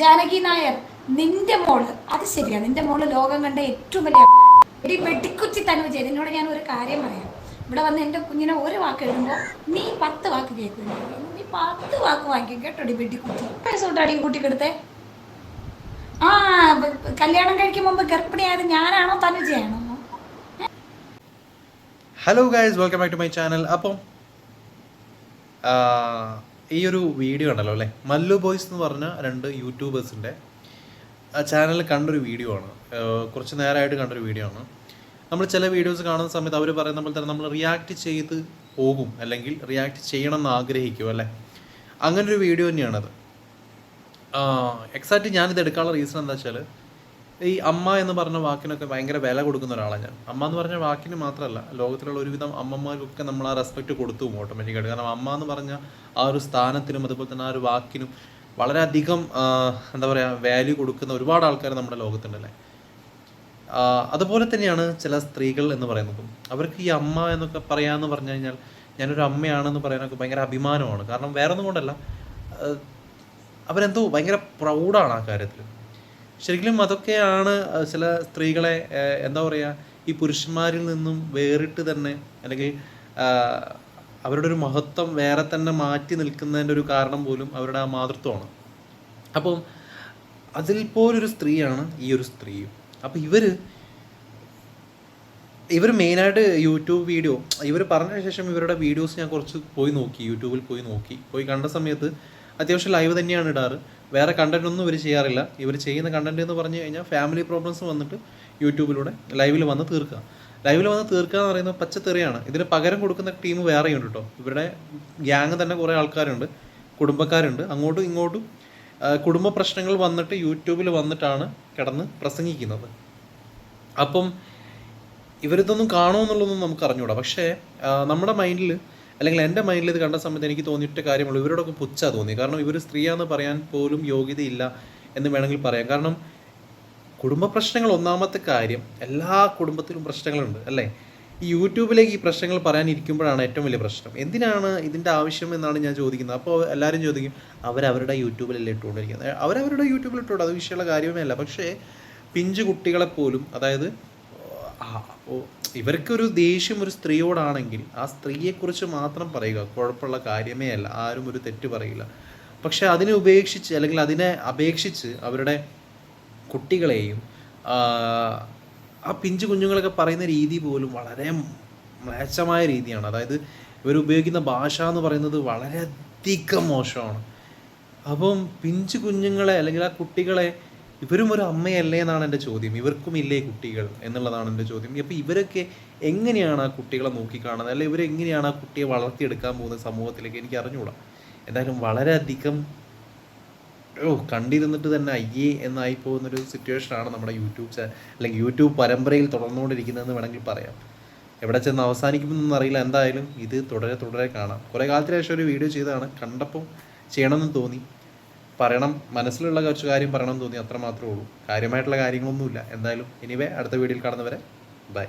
ജാനകി നായർ നിന്റെ മോൾ. അത് ശരിയാണ് നിന്റെ മോൾ ലോകം കണ്ട ഏറ്റവും വലിയ എടി വെട്ടിക്കുച്ചി തനുജ നിന്നോട് ഞാൻ ഒരു കാര്യം പറയാം. ഇവിടെ വന്ന് എന്റെ കുഞ്ഞിനെ ഒരു വാക്ക് എഴുതുമ്പോൾ നീ പത്ത് വാക്ക് കേൾക്കുന്നു നീ പത്ത് വാക്ക് വാങ്ങിക്കും കേട്ടോ ഡി വെട്ടിക്കുച്ചി വയസ്സോട്ടാടി കൂട്ടിക്കെടുത്തേ? ആ കല്യാണം കഴിക്കും മുമ്പ് ഗർഭിണിയായത് ഞാനാണോ തനുജയാണോ hello guys welcome back to my channel അപ്പം ഈ ഒരു വീഡിയോ ഉണ്ടല്ലോ അല്ലേ? മല്ലു ബോയ്സ് എന്ന് പറഞ്ഞ രണ്ട് യൂട്യൂബേഴ്സിന്റെ ചാനലിൽ കണ്ടൊരു വീഡിയോ ആണ്. കുറച്ച് നേരമായിട്ട് കണ്ടൊരു വീഡിയോ ആണ്. നമ്മൾ ചില വീഡിയോസ് കാണുന്ന സമയത്ത് അവർ പറയുന്ന പോലെ തന്നെ നമ്മൾ റിയാക്ട് ചെയ്ത് പോകും അല്ലെങ്കിൽ റിയാക്ട് ചെയ്യണം എന്ന് ആഗ്രഹിക്കും അല്ലേ? അങ്ങനൊരു വീഡിയോ തന്നെയാണത്. എക്സാക്റ്റ് ഞാനിത് എടുക്കാനുള്ള റീസൺ എന്താ വെച്ചാൽ ഈ അമ്മ എന്ന് പറഞ്ഞ വാക്കിനൊക്കെ ഭയങ്കര വില കൊടുക്കുന്ന ഒരാളാണ് ഞാൻ. അമ്മ എന്ന് പറഞ്ഞ വാക്കിന് മാത്രമല്ല ലോകത്തിലുള്ള ഒരുവിധം അമ്മമാർക്കൊക്കെ നമ്മൾ ആ റെസ്പെക്റ്റ് കൊടുത്തു പോകും ഓട്ടോമാറ്റിക്കായിട്ട് കാരണം അമ്മ എന്ന് പറഞ്ഞ ആ ഒരു സ്ഥാനത്തിനും അതുപോലെ തന്നെ ആ ഒരു വാക്കിനും വളരെയധികം എന്താ പറയുക വാല്യൂ കൊടുക്കുന്ന ഒരുപാട് ആൾക്കാർ നമ്മുടെ ലോകത്തുണ്ടല്ലേ. അതുപോലെ തന്നെയാണ് ചില സ്ത്രീകൾ എന്ന് പറയുന്നത്. അവർക്ക് ഈ അമ്മ എന്നൊക്കെ പറയാമെന്ന് പറഞ്ഞു കഴിഞ്ഞാൽ ഞാനൊരു അമ്മയാണെന്ന് പറയാനൊക്കെ ഭയങ്കര അഭിമാനമാണ്. കാരണം വേറെ ഒന്നും കൊണ്ടല്ല അവരെന്തോ ഭയങ്കര പ്രൗഡാണ് ആ കാര്യത്തിൽ ശരിക്കും അതൊക്കെയാണ് ചില സ്ത്രീകളെ എന്താ പറയുക ഈ പുരുഷന്മാരിൽ നിന്നും വേറിട്ട് തന്നെ അല്ലെങ്കിൽ അവരുടെ ഒരു മഹത്വം വേറെ തന്നെ മാറ്റി നിൽക്കുന്നതിന്റെ ഒരു കാരണം പോലും അവരുടെ ആ മാതൃത്വമാണ്. അപ്പം അതിൽ പോലൊരു സ്ത്രീയാണ് ഈ ഒരു സ്ത്രീയും. അപ്പം ഇവർ ഇവർ മെയിനായിട്ട് യൂട്യൂബ് വീഡിയോ ഇവർ പറഞ്ഞ ശേഷം ഇവരുടെ വീഡിയോസ് ഞാൻ കുറച്ച് പോയി നോക്കി യൂട്യൂബിൽ പോയി നോക്കി. പോയി കണ്ട സമയത്ത് അത്യാവശ്യം ലൈവ് തന്നെയാണ് ഇടാറ്. വേറെ കണ്ടന്റ് ഒന്നും ഇവർ ചെയ്യാറില്ല. ഇവർ ചെയ്യുന്ന കണ്ടന്റ് എന്ന് പറഞ്ഞു കഴിഞ്ഞാൽ ഫാമിലി പ്രോബ്ലംസ് വന്നിട്ട് യൂട്യൂബിലൂടെ ലൈവിൽ വന്ന് തീർക്കുക ലൈവിൽ വന്ന് തീർക്കുക എന്ന് പറയുന്നത് പച്ചത്തെറിയാണ്. ഇതിന് പകരം കൊടുക്കുന്ന ടീം വേറെയുണ്ട് കേട്ടോ ഇവരുടെ ഗ്യാങ് തന്നെ കുറേ ആൾക്കാരുണ്ട്. കുടുംബക്കാരുണ്ട്. അങ്ങോട്ടും ഇങ്ങോട്ടും കുടുംബ പ്രശ്നങ്ങൾ വന്നിട്ട് യൂട്യൂബിൽ വന്നിട്ടാണ് കിടന്ന് പ്രസംഗിക്കുന്നത്. അപ്പം ഇവരിതൊന്നും കാണുമെന്നുള്ളതൊന്നും നമുക്ക് അറിഞ്ഞൂടാ പക്ഷേ നമ്മുടെ മൈൻഡിൽ അല്ലെങ്കിൽ എന്റെ മൈൻഡിൽ ഇത് കണ്ട സമയത്ത് എനിക്ക് തോന്നിയിട്ട കാര്യമുള്ളൂ. ഇവരോടൊക്കെ പുച്ഛ തോന്നി കാരണം ഇവർ സ്ത്രീയാന്ന് പറയാൻ പോലും യോഗ്യതയില്ല എന്ന് വേണമെങ്കിൽ പറയാം. കാരണം കുടുംബ പ്രശ്നങ്ങൾ ഒന്നാമത്തെ കാര്യം എല്ലാ കുടുംബത്തിലും പ്രശ്നങ്ങളുണ്ട് അല്ലേ? ഈ യൂട്യൂബിലേക്ക് ഈ പ്രശ്നങ്ങൾ പറയാനിരിക്കുമ്പോഴാണ് ഏറ്റവും വലിയ പ്രശ്നം. എന്തിനാണ് ഇതിന്റെ ആവശ്യം എന്നാണ് ഞാൻ ചോദിക്കുന്നത്. അപ്പോൾ എല്ലാവരും ചോദിക്കും അവരവരുടെ യൂട്യൂബിലല്ലേ ഇട്ടുകൊണ്ടിരിക്കുന്നത്? അവരവരുടെ യൂട്യൂബിൽ ഇട്ടുകൊണ്ട് അത് വിഷയമുള്ള കാര്യമേ അല്ല. പക്ഷേ പിഞ്ചു കുട്ടികളെ പോലും അതായത് ഇവർക്കൊരു ദേഷ്യം ഒരു സ്ത്രീയോടാണെങ്കിൽ ആ സ്ത്രീയെക്കുറിച്ച് മാത്രം പറയുക. കുഴപ്പമുള്ള കാര്യമേ അല്ല. ആരും ഒരു തെറ്റ് പറയില്ല. പക്ഷെ അതിനെ ഉപേക്ഷിച്ച് അല്ലെങ്കിൽ അതിനെ അപേക്ഷിച്ച് അവരുടെ കുട്ടികളെയും ആ, ആ പിഞ്ചു കുഞ്ഞുങ്ങളൊക്കെ പറയുന്ന രീതി പോലും വളരെ മ്ലേച്ഛമായ രീതിയാണ്. അതായത് ഇവർ ഉപയോഗിക്കുന്ന ഭാഷ എന്ന് പറയുന്നത് വളരെയധികം മോശമാണ്. അപ്പം പിഞ്ചു കുഞ്ഞുങ്ങളെ അല്ലെങ്കിൽ ആ കുട്ടികളെ ഇവരും ഒരു അമ്മയല്ലേ എന്നാണ് എന്റെ ചോദ്യം. ഇവർക്കും ഇല്ലേ കുട്ടികൾ എന്നുള്ളതാണ് എന്റെ ചോദ്യം. അപ്പോൾ ഇവരൊക്കെ എങ്ങനെയാണ് ആ കുട്ടികളെ നോക്കിക്കാണുന്നത്? അല്ലെങ്കിൽ ഇവരെങ്ങനെയാണ് ആ കുട്ടിയെ വളർത്തിയെടുക്കാൻ പോകുന്ന സമൂഹത്തിലേക്ക്? എനിക്ക് അറിഞ്ഞുകൂടാ എന്തായാലും വളരെയധികം ഓ കണ്ടിരുന്നിട്ട് തന്നെ അയ്യേ എന്നായി പോകുന്നൊരു സിറ്റുവേഷനാണ് നമ്മുടെ യൂട്യൂബ് അല്ലെങ്കിൽ യൂട്യൂബ് പരമ്പരയിൽ തുടർന്നുകൊണ്ടിരിക്കുന്നതെന്ന് വേണമെങ്കിൽ പറയാം. എവിടെ ചെന്ന് അവസാനിക്കുമെന്നൊന്നും അറിയില്ല. എന്തായാലും ഇത് തുടരെ തുടരെ കാണാം. കുറേ കാലത്തിന് ശേഷം ഒരു വീഡിയോ ചെയ്തതാണ്. കണ്ടപ്പോൾ ചെയ്യണമെന്ന് തോന്നി. പറയണം മനസ്സിലുള്ള കുറച്ച് കാര്യം പറയണം എന്ന് തോന്നി അത്ര മാത്രമേ ഉള്ളൂ. കാര്യമായിട്ടുള്ള കാര്യങ്ങളൊന്നുമില്ല. എന്തായാലും ഇനിവേ അടുത്ത വീഡിയോയിൽ കാണുന്നവരെ ബൈ.